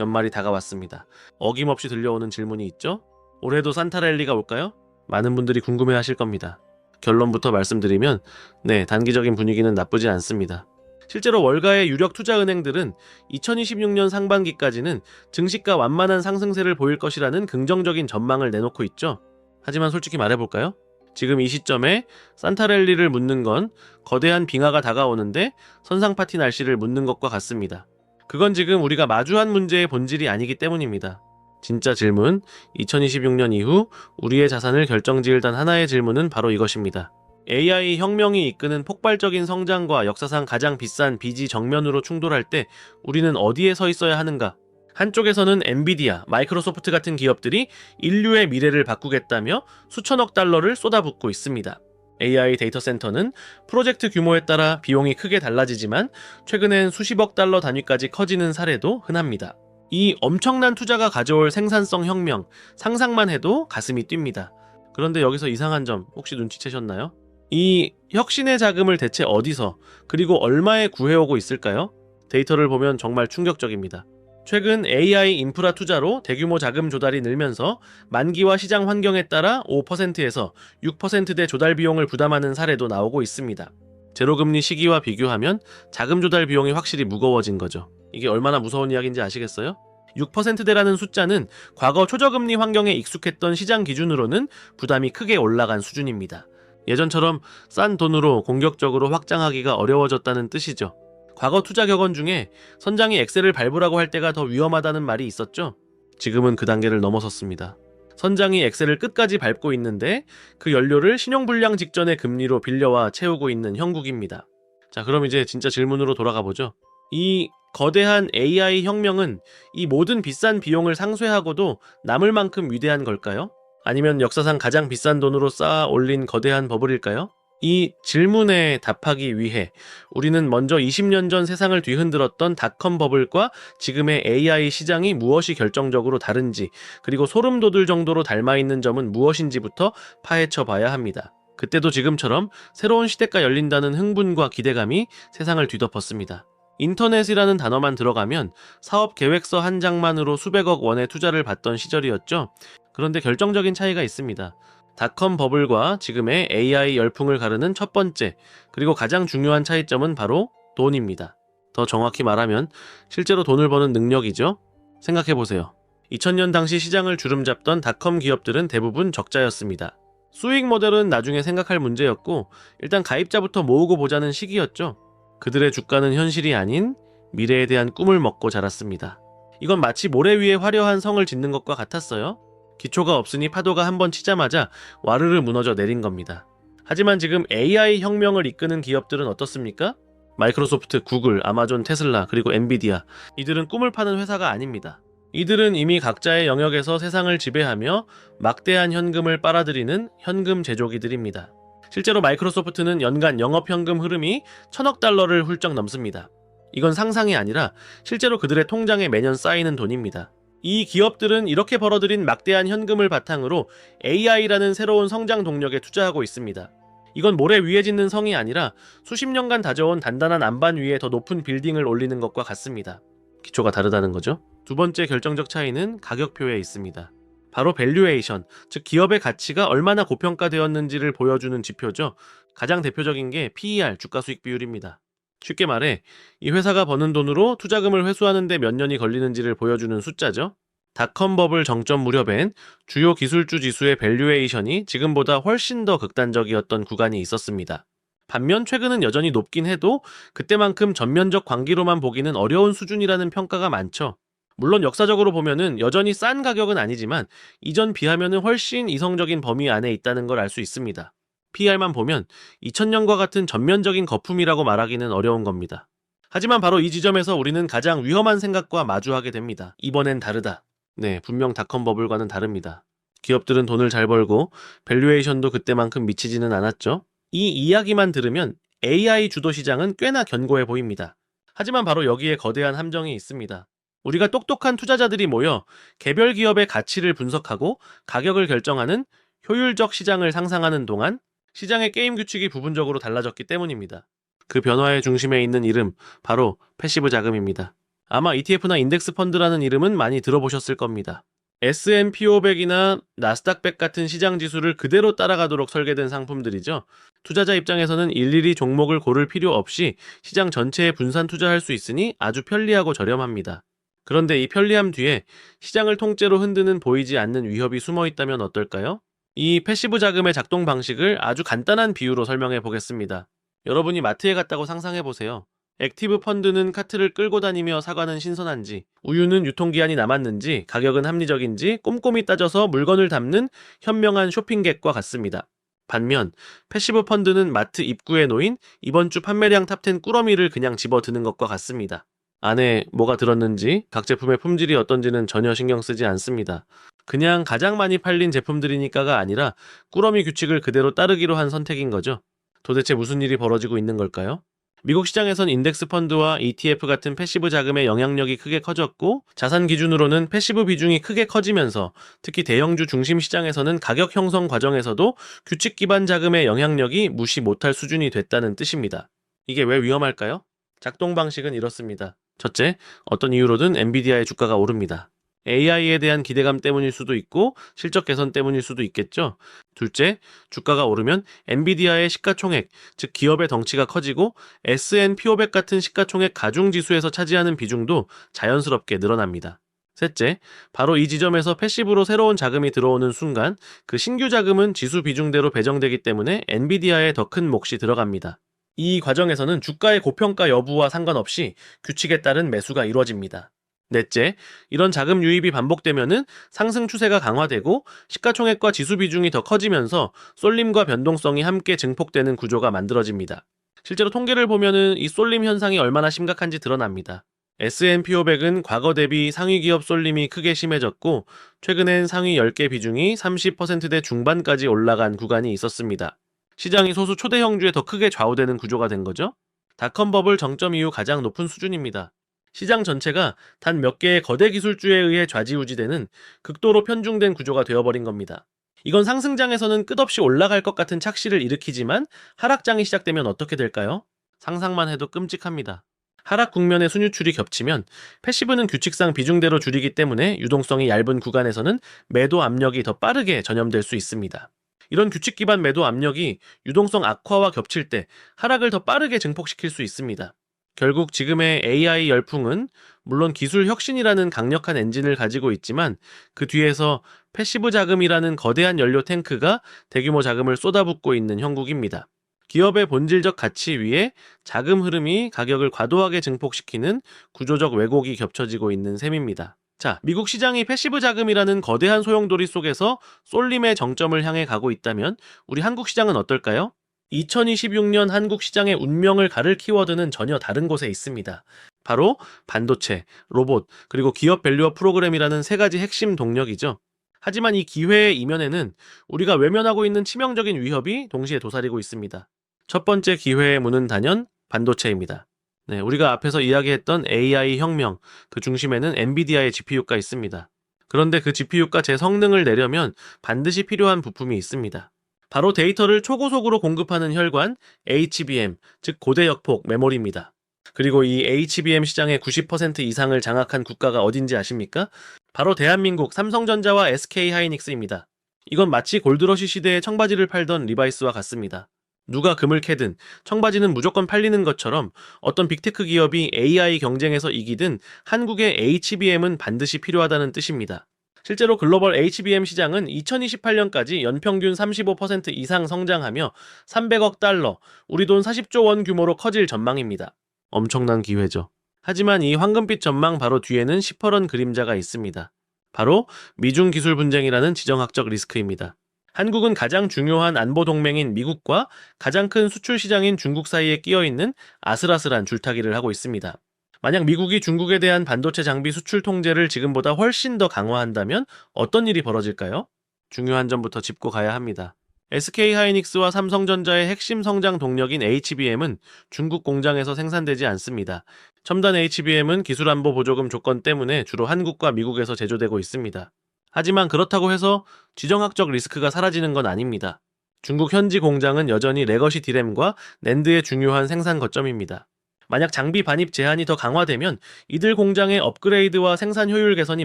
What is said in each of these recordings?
연말이 다가왔습니다. 어김없이 들려오는 질문이 있죠? 올해도 산타랠리가 올까요? 많은 분들이 궁금해 하실 겁니다. 결론부터 말씀드리면, 네, 단기적인 분위기는 나쁘지 않습니다. 실제로 월가의 유력 투자 은행들은 2026년 상반기까지는 증시가 완만한 상승세를 보일 것이라는 긍정적인 전망을 내놓고 있죠. 하지만 솔직히 말해볼까요? 지금 이 시점에 산타랠리를 묻는 건 거대한 빙하가 다가오는데 선상 파티 날씨를 묻는 것과 같습니다. 그건 지금 우리가 마주한 문제의 본질이 아니기 때문입니다. 진짜 질문, 2026년 이후 우리의 자산을 결정지을 단 하나의 질문은 바로 이것입니다. AI 혁명이 이끄는 폭발적인 성장과 역사상 가장 비싼 빚이 정면으로 충돌할 때 우리는 어디에 서 있어야 하는가? 한쪽에서는 엔비디아, 마이크로소프트 같은 기업들이 인류의 미래를 바꾸겠다며 수천억 달러를 쏟아붓고 있습니다. AI 데이터 센터는 프로젝트 규모에 따라 비용이 크게 달라지지만 최근엔 수십억 달러 단위까지 커지는 사례도 흔합니다. 이 엄청난 투자가 가져올 생산성 혁명, 상상만 해도 가슴이 뜁니다. 그런데 여기서 이상한 점 혹시 눈치채셨나요? 이 혁신의 자금을 대체 어디서 그리고 얼마에 구해오고 있을까요? 데이터를 보면 정말 충격적입니다. 최근 AI 인프라 투자로 대규모 자금 조달이 늘면서 만기와 시장 환경에 따라 5%에서 6%대 조달 비용을 부담하는 사례도 나오고 있습니다. 제로금리 시기와 비교하면 자금 조달 비용이 확실히 무거워진 거죠. 이게 얼마나 무서운 이야기인지 아시겠어요? 6%대라는 숫자는 과거 초저금리 환경에 익숙했던 시장 기준으로는 부담이 크게 올라간 수준입니다. 예전처럼 싼 돈으로 공격적으로 확장하기가 어려워졌다는 뜻이죠. 과거 투자 격언 중에 선장이 엑셀을 밟으라고 할 때가 더 위험하다는 말이 있었죠. 지금은 그 단계를 넘어섰습니다. 선장이 엑셀을 끝까지 밟고 있는데 그 연료를 신용불량 직전의 금리로 빌려와 채우고 있는 형국입니다. 자, 그럼 이제 진짜 질문으로 돌아가 보죠. 이 거대한 AI 혁명은 이 모든 비싼 비용을 상쇄하고도 남을 만큼 위대한 걸까요? 아니면 역사상 가장 비싼 돈으로 쌓아 올린 거대한 버블일까요? 이 질문에 답하기 위해 우리는 먼저 20년 전 세상을 뒤흔들었던 닷컴 버블과 지금의 AI 시장이 무엇이 결정적으로 다른지 그리고 소름 돋을 정도로 닮아 있는 점은 무엇인지부터 파헤쳐 봐야 합니다. 그때도 지금처럼 새로운 시대가 열린다는 흥분과 기대감이 세상을 뒤덮었습니다. 인터넷이라는 단어만 들어가면 사업 계획서 한 장만으로 수백억 원의 투자를 받던 시절이었죠. 그런데 결정적인 차이가 있습니다. 닷컴 버블과 지금의 AI 열풍을 가르는 첫 번째, 그리고 가장 중요한 차이점은 바로 돈입니다. 더 정확히 말하면 실제로 돈을 버는 능력이죠. 생각해보세요. 2000년 당시 시장을 주름잡던 닷컴 기업들은 대부분 적자였습니다. 수익 모델은 나중에 생각할 문제였고, 일단 가입자부터 모으고 보자는 시기였죠. 그들의 주가는 현실이 아닌 미래에 대한 꿈을 먹고 자랐습니다. 이건 마치 모래 위에 화려한 성을 짓는 것과 같았어요. 기초가 없으니 파도가 한 번 치자마자 와르르 무너져 내린 겁니다. 하지만 지금 AI 혁명을 이끄는 기업들은 어떻습니까? 마이크로소프트, 구글, 아마존, 테슬라, 그리고 엔비디아. 이들은 꿈을 파는 회사가 아닙니다. 이들은 이미 각자의 영역에서 세상을 지배하며 막대한 현금을 빨아들이는 현금 제조기들입니다. 실제로 마이크로소프트는 연간 영업 현금 흐름이 천억 달러를 훌쩍 넘습니다. 이건 상상이 아니라 실제로 그들의 통장에 매년 쌓이는 돈입니다. 이 기업들은 이렇게 벌어들인 막대한 현금을 바탕으로 AI라는 새로운 성장 동력에 투자하고 있습니다. 이건 모래 위에 짓는 성이 아니라 수십 년간 다져온 단단한 안반 위에 더 높은 빌딩을 올리는 것과 같습니다. 기초가 다르다는 거죠. 두 번째 결정적 차이는 가격표에 있습니다. 바로 밸류에이션, 즉 기업의 가치가 얼마나 고평가되었는지를 보여주는 지표죠. 가장 대표적인 게 PER, 주가 수익 비율입니다. 쉽게 말해 이 회사가 버는 돈으로 투자금을 회수하는데 몇 년이 걸리는지를 보여주는 숫자죠. 닷컴 버블 정점 무렵엔 주요 기술주 지수의 밸류에이션이 지금보다 훨씬 더 극단적이었던 구간이 있었습니다. 반면 최근은 여전히 높긴 해도 그때만큼 전면적 관기로만 보기는 어려운 수준이라는 평가가 많죠. 물론 역사적으로 보면은 여전히 싼 가격은 아니지만 이전 비하면은 훨씬 이성적인 범위 안에 있다는 걸 알 수 있습니다. PR만 보면 2000년과 같은 전면적인 거품이라고 말하기는 어려운 겁니다. 하지만 바로 이 지점에서 우리는 가장 위험한 생각과 마주하게 됩니다. 이번엔 다르다. 네, 분명 닷컴 버블과는 다릅니다. 기업들은 돈을 잘 벌고 밸류에이션도 그때만큼 미치지는 않았죠. 이 이야기만 들으면 AI 주도 시장은 꽤나 견고해 보입니다. 하지만 바로 여기에 거대한 함정이 있습니다. 우리가 똑똑한 투자자들이 모여 개별 기업의 가치를 분석하고 가격을 결정하는 효율적 시장을 상상하는 동안 시장의 게임 규칙이 부분적으로 달라졌기 때문입니다. 그 변화의 중심에 있는 이름, 바로 패시브 자금입니다. 아마 ETF나 인덱스 펀드라는 이름은 많이 들어보셨을 겁니다. S&P 500이나 나스닥 100 같은 시장 지수를 그대로 따라가도록 설계된 상품들이죠. 투자자 입장에서는 일일이 종목을 고를 필요 없이 시장 전체에 분산 투자할 수 있으니 아주 편리하고 저렴합니다. 그런데 이 편리함 뒤에 시장을 통째로 흔드는 보이지 않는 위협이 숨어 있다면 어떨까요? 이 패시브 자금의 작동 방식을 아주 간단한 비유로 설명해 보겠습니다. 여러분이 마트에 갔다고 상상해 보세요. 액티브 펀드는 카트를 끌고 다니며 사과는 신선한지, 우유는 유통기한이 남았는지, 가격은 합리적인지 꼼꼼히 따져서 물건을 담는 현명한 쇼핑객과 같습니다. 반면 패시브 펀드는 마트 입구에 놓인 이번 주 판매량 탑10 꾸러미를 그냥 집어드는 것과 같습니다. 안에 뭐가 들었는지, 각 제품의 품질이 어떤지는 전혀 신경 쓰지 않습니다. 그냥 가장 많이 팔린 제품들이니까가 아니라 꾸러미 규칙을 그대로 따르기로 한 선택인 거죠. 도대체 무슨 일이 벌어지고 있는 걸까요? 미국 시장에선 인덱스 펀드와 ETF 같은 패시브 자금의 영향력이 크게 커졌고 자산 기준으로는 패시브 비중이 크게 커지면서 특히 대형주 중심 시장에서는 가격 형성 과정에서도 규칙 기반 자금의 영향력이 무시 못할 수준이 됐다는 뜻입니다. 이게 왜 위험할까요? 작동 방식은 이렇습니다. 첫째, 어떤 이유로든 엔비디아의 주가가 오릅니다. AI에 대한 기대감 때문일 수도 있고 실적 개선 때문일 수도 있겠죠. 둘째, 주가가 오르면 엔비디아의 시가총액, 즉 기업의 덩치가 커지고 S&P 500 같은 시가총액 가중 지수에서 차지하는 비중도 자연스럽게 늘어납니다. 셋째, 바로 이 지점에서 패시브로 새로운 자금이 들어오는 순간 그 신규 자금은 지수 비중대로 배정되기 때문에 엔비디아에 더 큰 몫이 들어갑니다. 이 과정에서는 주가의 고평가 여부와 상관없이 규칙에 따른 매수가 이루어집니다. 넷째, 이런 자금 유입이 반복되면은 상승 추세가 강화되고 시가총액과 지수 비중이 더 커지면서 쏠림과 변동성이 함께 증폭되는 구조가 만들어집니다. 실제로 통계를 보면은 이 쏠림 현상이 얼마나 심각한지 드러납니다. S&P 500은 과거 대비 상위 기업 쏠림이 크게 심해졌고 최근엔 상위 10개 비중이 30%대 중반까지 올라간 구간이 있었습니다. 시장이 소수 초대 형주에 더 크게 좌우되는 구조가 된 거죠. 닷컴 버블 정점 이후 가장 높은 수준입니다. 시장 전체가 단 몇 개의 거대 기술주에 의해 좌지우지되는 극도로 편중된 구조가 되어버린 겁니다. 이건 상승장에서는 끝없이 올라갈 것 같은 착시를 일으키지만 하락장이 시작되면 어떻게 될까요? 상상만 해도 끔찍합니다. 하락 국면의 순유출이 겹치면 패시브는 규칙상 비중대로 줄이기 때문에 유동성이 얇은 구간에서는 매도 압력이 더 빠르게 전염될 수 있습니다. 이런 규칙 기반 매도 압력이 유동성 악화와 겹칠 때 하락을 더 빠르게 증폭시킬 수 있습니다. 결국 지금의 AI 열풍은 물론 기술 혁신이라는 강력한 엔진을 가지고 있지만 그 뒤에서 패시브 자금이라는 거대한 연료 탱크가 대규모 자금을 쏟아붓고 있는 형국입니다. 기업의 본질적 가치 위에 자금 흐름이 가격을 과도하게 증폭시키는 구조적 왜곡이 겹쳐지고 있는 셈입니다. 자, 미국 시장이 패시브 자금이라는 거대한 소용돌이 속에서 쏠림의 정점을 향해 가고 있다면 우리 한국 시장은 어떨까요? 2026년 한국 시장의 운명을 가를 키워드는 전혀 다른 곳에 있습니다. 바로 반도체, 로봇, 그리고 기업 밸류업 프로그램이라는 세 가지 핵심 동력이죠. 하지만 이 기회의 이면에는 우리가 외면하고 있는 치명적인 위협이 동시에 도사리고 있습니다. 첫 번째 기회의 문은 단연 반도체입니다. 네, 우리가 앞에서 이야기했던 AI 혁명, 그 중심에는 엔비디아의 GPU가 있습니다. 그런데 그 GPU가 제 성능을 내려면 반드시 필요한 부품이 있습니다. 바로 데이터를 초고속으로 공급하는 혈관 HBM, 즉 고대 역폭 메모리입니다. 그리고 이 HBM 시장의 90% 이상을 장악한 국가가 어딘지 아십니까? 바로 대한민국 삼성전자와 SK 하이닉스입니다. 이건 마치 골드러시 시대에 청바지를 팔던 리바이스와 같습니다. 누가 금을 캐든 청바지는 무조건 팔리는 것처럼 어떤 빅테크 기업이 AI 경쟁에서 이기든 한국의 HBM은 반드시 필요하다는 뜻입니다. 실제로 글로벌 HBM 시장은 2028년까지 연평균 35% 이상 성장하며 300억 달러, 우리 돈 40조 원 규모로 커질 전망입니다. 엄청난 기회죠. 하지만 이 황금빛 전망 바로 뒤에는 시퍼런 그림자가 있습니다. 바로 미중 기술 분쟁이라는 지정학적 리스크입니다. 한국은 가장 중요한 안보 동맹인 미국과 가장 큰 수출 시장인 중국 사이에 끼어 있는 아슬아슬한 줄타기를 하고 있습니다. 만약 미국이 중국에 대한 반도체 장비 수출 통제를 지금보다 훨씬 더 강화한다면 어떤 일이 벌어질까요? 중요한 점부터 짚고 가야 합니다. SK 하이닉스와 삼성전자의 핵심 성장 동력인 HBM은 중국 공장에서 생산되지 않습니다. 첨단 HBM은 기술 안보 보조금 조건 때문에 주로 한국과 미국에서 제조되고 있습니다. 하지만 그렇다고 해서 지정학적 리스크가 사라지는 건 아닙니다. 중국 현지 공장은 여전히 레거시 디램과 낸드의 중요한 생산 거점입니다. 만약 장비 반입 제한이 더 강화되면 이들 공장의 업그레이드와 생산 효율 개선이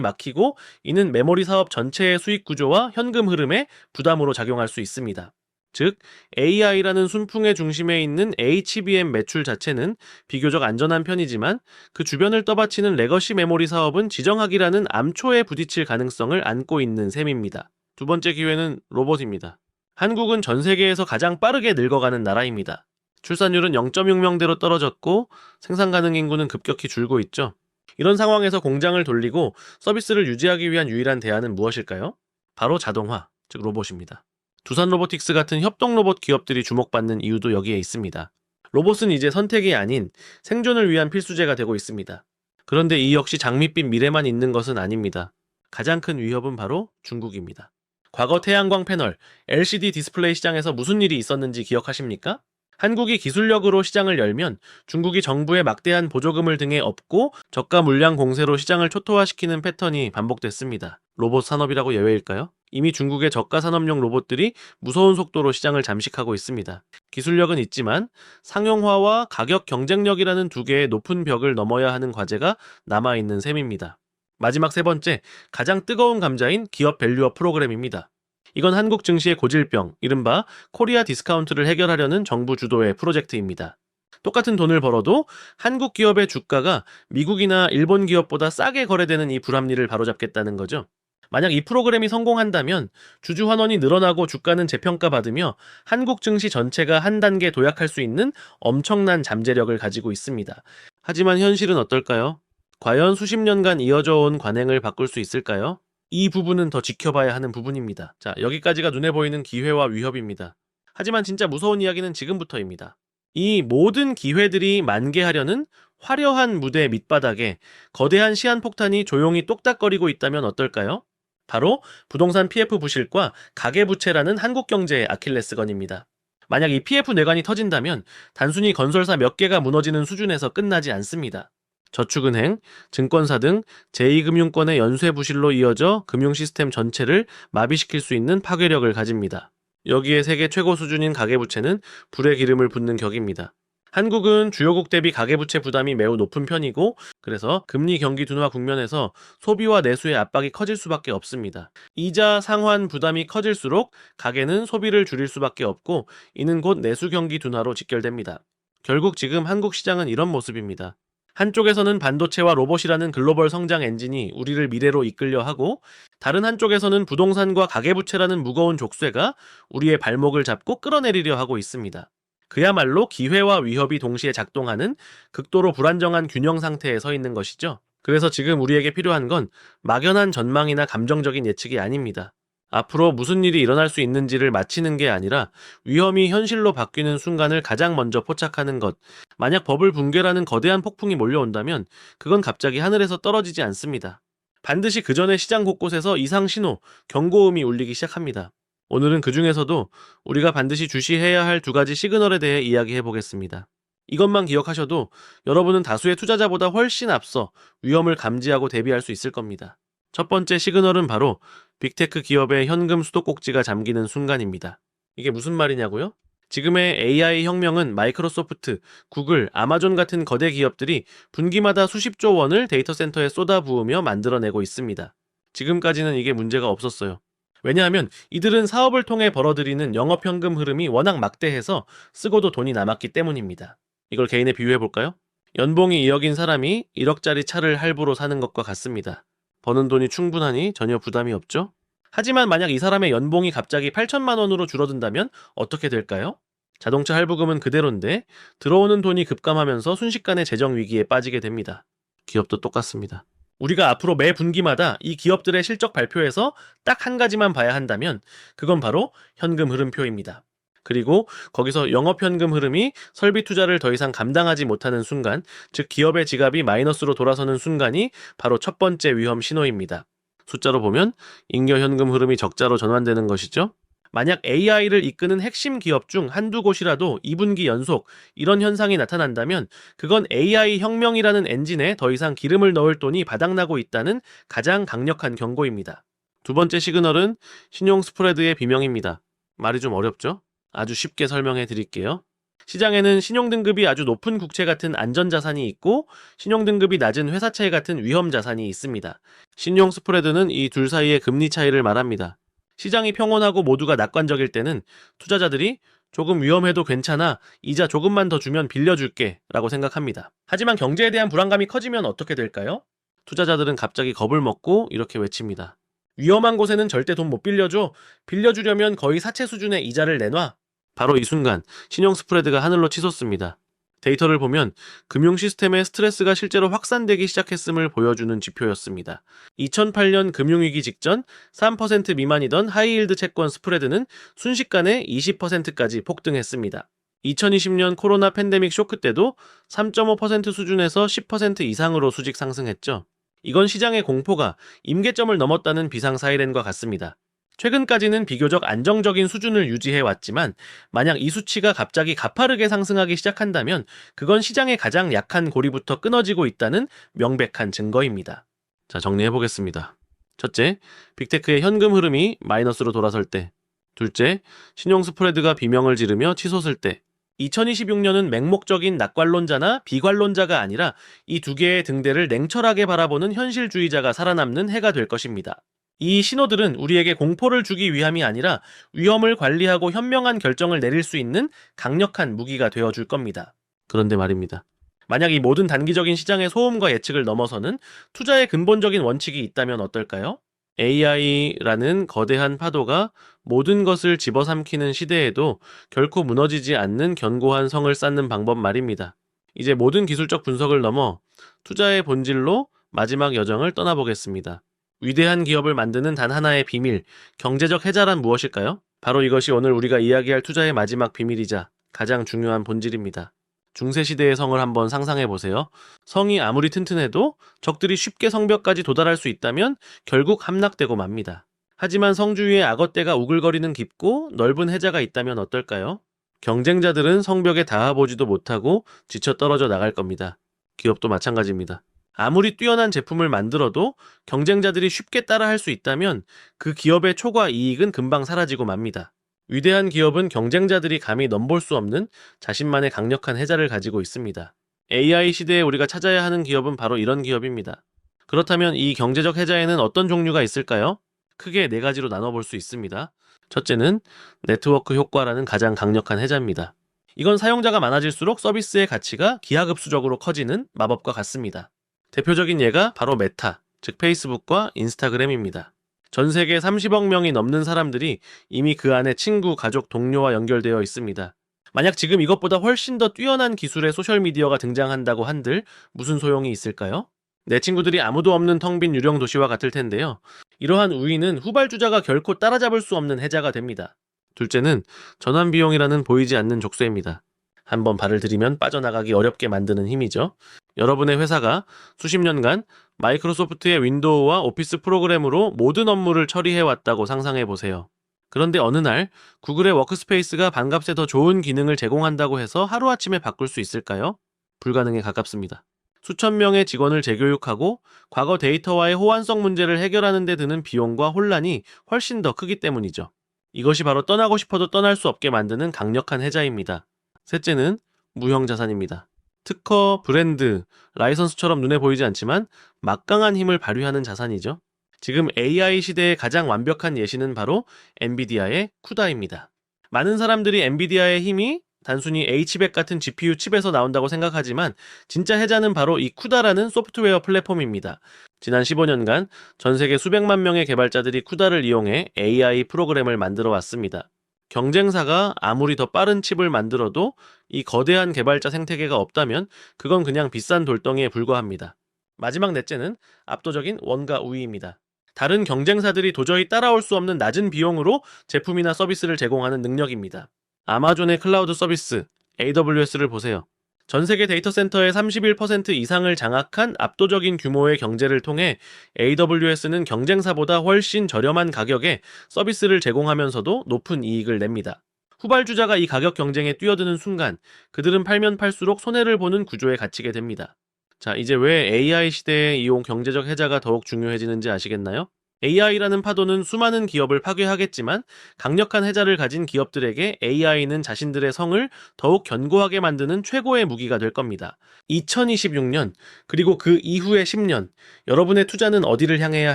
막히고 이는 메모리 사업 전체의 수익 구조와 현금 흐름에 부담으로 작용할 수 있습니다. 즉, AI라는 순풍의 중심에 있는 HBM 매출 자체는 비교적 안전한 편이지만 그 주변을 떠받치는 레거시 메모리 사업은 지정학이라는 암초에 부딪힐 가능성을 안고 있는 셈입니다. 두 번째 기회는 로봇입니다. 한국은 전 세계에서 가장 빠르게 늙어가는 나라입니다. 출산율은 0.6명대로 떨어졌고 생산 가능 인구는 급격히 줄고 있죠. 이런 상황에서 공장을 돌리고 서비스를 유지하기 위한 유일한 대안은 무엇일까요? 바로 자동화, 즉 로봇입니다. 두산 로보틱스 같은 협동 로봇 기업들이 주목받는 이유도 여기에 있습니다. 로봇은 이제 선택이 아닌 생존을 위한 필수제가 되고 있습니다. 그런데 이 역시 장밋빛 미래만 있는 것은 아닙니다. 가장 큰 위협은 바로 중국입니다. 과거 태양광 패널, LCD 디스플레이 시장에서 무슨 일이 있었는지 기억하십니까? 한국이 기술력으로 시장을 열면 중국이 정부의 막대한 보조금을 등에 업고 저가 물량 공세로 시장을 초토화시키는 패턴이 반복됐습니다. 로봇 산업이라고 예외일까요? 이미 중국의 저가 산업용 로봇들이 무서운 속도로 시장을 잠식하고 있습니다. 기술력은 있지만 상용화와 가격 경쟁력이라는 두 개의 높은 벽을 넘어야 하는 과제가 남아있는 셈입니다. 마지막 세 번째, 가장 뜨거운 감자인 기업 밸류업 프로그램입니다. 이건 한국 증시의 고질병, 이른바 코리아 디스카운트를 해결하려는 정부 주도의 프로젝트입니다. 똑같은 돈을 벌어도 한국 기업의 주가가 미국이나 일본 기업보다 싸게 거래되는 이 불합리를 바로잡겠다는 거죠. 만약 이 프로그램이 성공한다면 주주 환원이 늘어나고 주가는 재평가 받으며 한국 증시 전체가 한 단계 도약할 수 있는 엄청난 잠재력을 가지고 있습니다. 하지만 현실은 어떨까요? 과연 수십 년간 이어져 온 관행을 바꿀 수 있을까요? 이 부분은 더 지켜봐야 하는 부분입니다. 자, 여기까지가 눈에 보이는 기회와 위협입니다. 하지만 진짜 무서운 이야기는 지금부터입니다. 이 모든 기회들이 만개하려는 화려한 무대 밑바닥에 거대한 시한폭탄이 조용히 똑딱거리고 있다면 어떨까요? 바로 부동산 PF 부실과 가계부채라는 한국 경제의 아킬레스건입니다. 만약 이 PF 뇌관이 터진다면 단순히 건설사 몇 개가 무너지는 수준에서 끝나지 않습니다. 저축은행, 증권사 등 제2금융권의 연쇄 부실로 이어져 금융 시스템 전체를 마비시킬 수 있는 파괴력을 가집니다. 여기에 세계 최고 수준인 가계부채는 불의 기름을 붓는 격입니다. 한국은 주요국 대비 가계부채 부담이 매우 높은 편이고 그래서 금리 경기 둔화 국면에서 소비와 내수의 압박이 커질 수밖에 없습니다. 이자 상환 부담이 커질수록 가계는 소비를 줄일 수밖에 없고 이는 곧 내수 경기 둔화로 직결됩니다. 결국 지금 한국 시장은 이런 모습입니다. 한쪽에서는 반도체와 로봇이라는 글로벌 성장 엔진이 우리를 미래로 이끌려 하고 다른 한쪽에서는 부동산과 가계부채라는 무거운 족쇄가 우리의 발목을 잡고 끌어내리려 하고 있습니다. 그야말로 기회와 위협이 동시에 작동하는 극도로 불안정한 균형 상태에 서 있는 것이죠. 그래서 지금 우리에게 필요한 건 막연한 전망이나 감정적인 예측이 아닙니다. 앞으로 무슨 일이 일어날 수 있는지를 맞히는 게 아니라 위험이 현실로 바뀌는 순간을 가장 먼저 포착하는 것. 만약 버블 붕괴라는 거대한 폭풍이 몰려온다면 그건 갑자기 하늘에서 떨어지지 않습니다. 반드시 그 전에 시장 곳곳에서 이상 신호, 경고음이 울리기 시작합니다. 오늘은 그 중에서도 우리가 반드시 주시해야 할 두 가지 시그널에 대해 이야기해 보겠습니다. 이것만 기억하셔도 여러분은 다수의 투자자보다 훨씬 앞서 위험을 감지하고 대비할 수 있을 겁니다. 첫 번째 시그널은 바로 빅테크 기업의 현금 수도꼭지가 잠기는 순간입니다. 이게 무슨 말이냐고요? 지금의 AI 혁명은 마이크로소프트, 구글, 아마존 같은 거대 기업들이 분기마다 수십조 원을 데이터 센터에 쏟아부으며 만들어내고 있습니다. 지금까지는 이게 문제가 없었어요. 왜냐하면 이들은 사업을 통해 벌어들이는 영업현금 흐름이 워낙 막대해서 쓰고도 돈이 남았기 때문입니다. 이걸 개인에 비유해 볼까요? 연봉이 2억인 사람이 1억짜리 차를 할부로 사는 것과 같습니다. 버는 돈이 충분하니 전혀 부담이 없죠? 하지만 만약 이 사람의 연봉이 갑자기 8천만 원으로 줄어든다면 어떻게 될까요? 자동차 할부금은 그대로인데 들어오는 돈이 급감하면서 순식간에 재정 위기에 빠지게 됩니다. 기업도 똑같습니다. 우리가 앞으로 매 분기마다 이 기업들의 실적 발표에서 딱 한 가지만 봐야 한다면 그건 바로 현금 흐름표입니다. 그리고 거기서 영업 현금 흐름이 설비 투자를 더 이상 감당하지 못하는 순간, 즉 기업의 지갑이 마이너스로 돌아서는 순간이 바로 첫 번째 위험 신호입니다. 숫자로 보면 잉여 현금 흐름이 적자로 전환되는 것이죠. 만약 AI를 이끄는 핵심 기업 중 한두 곳이라도 2분기 연속 이런 현상이 나타난다면 그건 AI 혁명이라는 엔진에 더 이상 기름을 넣을 돈이 바닥나고 있다는 가장 강력한 경고입니다. 두 번째 시그널은 신용 스프레드의 비명입니다. 말이 좀 어렵죠? 아주 쉽게 설명해 드릴게요. 시장에는 신용등급이 아주 높은 국채 같은 안전자산이 있고 신용등급이 낮은 회사채 같은 위험자산이 있습니다. 신용 스프레드는 이 둘 사이의 금리 차이를 말합니다. 시장이 평온하고 모두가 낙관적일 때는 투자자들이 조금 위험해도 괜찮아. 이자 조금만 더 주면 빌려줄게. 라고 생각합니다. 하지만 경제에 대한 불안감이 커지면 어떻게 될까요? 투자자들은 갑자기 겁을 먹고 이렇게 외칩니다. 위험한 곳에는 절대 돈 못 빌려줘. 빌려주려면 거의 사채 수준의 이자를 내놔. 바로 이 순간 신용 스프레드가 하늘로 치솟습니다. 데이터를 보면 금융 시스템의 스트레스가 실제로 확산되기 시작했음을 보여주는 지표였습니다. 2008년 금융위기 직전 3% 미만이던 하이힐드 채권 스프레드는 순식간에 20%까지 폭등했습니다. 2020년 코로나 팬데믹 쇼크 때도 3.5% 수준에서 10% 이상으로 수직 상승했죠. 이건 시장의 공포가 임계점을 넘었다는 비상 사이렌과 같습니다. 최근까지는 비교적 안정적인 수준을 유지해 왔지만 만약 이 수치가 갑자기 가파르게 상승하기 시작한다면 그건 시장의 가장 약한 고리부터 끊어지고 있다는 명백한 증거입니다. 자, 정리해 보겠습니다. 첫째, 빅테크의 현금 흐름이 마이너스로 돌아설 때. 둘째, 신용 스프레드가 비명을 지르며 치솟을 때. 2026년은 맹목적인 낙관론자나 비관론자가 아니라 이 두 개의 등대를 냉철하게 바라보는 현실주의자가 살아남는 해가 될 것입니다. 이 신호들은 우리에게 공포를 주기 위함이 아니라 위험을 관리하고 현명한 결정을 내릴 수 있는 강력한 무기가 되어 줄 겁니다. 그런데 말입니다. 만약 이 모든 단기적인 시장의 소음과 예측을 넘어서는 투자의 근본적인 원칙이 있다면 어떨까요? AI라는 거대한 파도가 모든 것을 집어삼키는 시대에도 결코 무너지지 않는 견고한 성을 쌓는 방법 말입니다. 이제 모든 기술적 분석을 넘어 투자의 본질로 마지막 여정을 떠나보겠습니다. 위대한 기업을 만드는 단 하나의 비밀, 경제적 해자란 무엇일까요? 바로 이것이 오늘 우리가 이야기할 투자의 마지막 비밀이자 가장 중요한 본질입니다. 중세시대의 성을 한번 상상해 보세요. 성이 아무리 튼튼해도 적들이 쉽게 성벽까지 도달할 수 있다면 결국 함락되고 맙니다. 하지만 성주위에 악어떼가 우글거리는 깊고 넓은 해자가 있다면 어떨까요? 경쟁자들은 성벽에 닿아보지도 못하고 지쳐 떨어져 나갈 겁니다. 기업도 마찬가지입니다. 아무리 뛰어난 제품을 만들어도 경쟁자들이 쉽게 따라할 수 있다면 그 기업의 초과 이익은 금방 사라지고 맙니다. 위대한 기업은 경쟁자들이 감히 넘볼 수 없는 자신만의 강력한 해자를 가지고 있습니다. AI 시대에 우리가 찾아야 하는 기업은 바로 이런 기업입니다. 그렇다면 이 경제적 해자에는 어떤 종류가 있을까요? 크게 네 가지로 나눠볼 수 있습니다. 첫째는 네트워크 효과라는 가장 강력한 해자입니다. 이건 사용자가 많아질수록 서비스의 가치가 기하급수적으로 커지는 마법과 같습니다. 대표적인 예가 바로 메타, 즉 페이스북과 인스타그램입니다. 전 세계 30억 명이 넘는 사람들이 이미 그 안에 친구, 가족, 동료와 연결되어 있습니다. 만약 지금 이것보다 훨씬 더 뛰어난 기술의 소셜미디어가 등장한다고 한들 무슨 소용이 있을까요? 내 친구들이 아무도 없는 텅 빈 유령 도시와 같을 텐데요. 이러한 우위는 후발주자가 결코 따라잡을 수 없는 해자가 됩니다. 둘째는 전환 비용이라는 보이지 않는 족쇄입니다. 한번 발을 들이면 빠져나가기 어렵게 만드는 힘이죠. 여러분의 회사가 수십 년간 마이크로소프트의 윈도우와 오피스 프로그램으로 모든 업무를 처리해 왔다고 상상해 보세요. 그런데 어느 날 구글의 워크스페이스가 반값에 더 좋은 기능을 제공한다고 해서 하루아침에 바꿀 수 있을까요? 불가능에 가깝습니다. 수천 명의 직원을 재교육하고 과거 데이터와의 호환성 문제를 해결하는 데 드는 비용과 혼란이 훨씬 더 크기 때문이죠. 이것이 바로 떠나고 싶어도 떠날 수 없게 만드는 강력한 해자입니다. 셋째는 무형자산입니다. 특허, 브랜드, 라이선스처럼 눈에 보이지 않지만 막강한 힘을 발휘하는 자산이죠. 지금 AI 시대의 가장 완벽한 예시는 바로 엔비디아의 쿠다입니다. 많은 사람들이 엔비디아의 힘이 단순히 H백 같은 GPU 칩에서 나온다고 생각하지만 진짜 해자는 바로 이 쿠다라는 소프트웨어 플랫폼입니다. 지난 15년간 전 세계 수백만 명의 개발자들이 쿠다를 이용해 AI 프로그램을 만들어 왔습니다. 경쟁사가 아무리 더 빠른 칩을 만들어도 이 거대한 개발자 생태계가 없다면 그건 그냥 비싼 돌덩이에 불과합니다. 마지막 넷째는 압도적인 원가 우위입니다. 다른 경쟁사들이 도저히 따라올 수 없는 낮은 비용으로 제품이나 서비스를 제공하는 능력입니다. 아마존의 클라우드 서비스 AWS를 보세요. 전 세계 데이터 센터의 31% 이상을 장악한 압도적인 규모의 경제를 통해 AWS는 경쟁사보다 훨씬 저렴한 가격에 서비스를 제공하면서도 높은 이익을 냅니다. 후발주자가 이 가격 경쟁에 뛰어드는 순간 그들은 팔면 팔수록 손해를 보는 구조에 갇히게 됩니다. 자, 이제 왜 AI 시대에 이용 경제적 해자가 더욱 중요해지는지 아시겠나요? AI라는 파도는 수많은 기업을 파괴하겠지만 강력한 해자를 가진 기업들에게 AI는 자신들의 성을 더욱 견고하게 만드는 최고의 무기가 될 겁니다. 2026년 그리고 그 이후의 10년 여러분의 투자는 어디를 향해야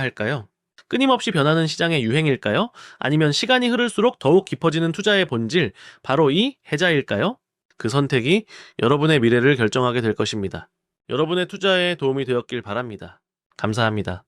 할까요? 끊임없이 변하는 시장의 유행일까요? 아니면 시간이 흐를수록 더욱 깊어지는 투자의 본질, 바로 이 해자일까요? 그 선택이 여러분의 미래를 결정하게 될 것입니다. 여러분의 투자에 도움이 되었길 바랍니다. 감사합니다.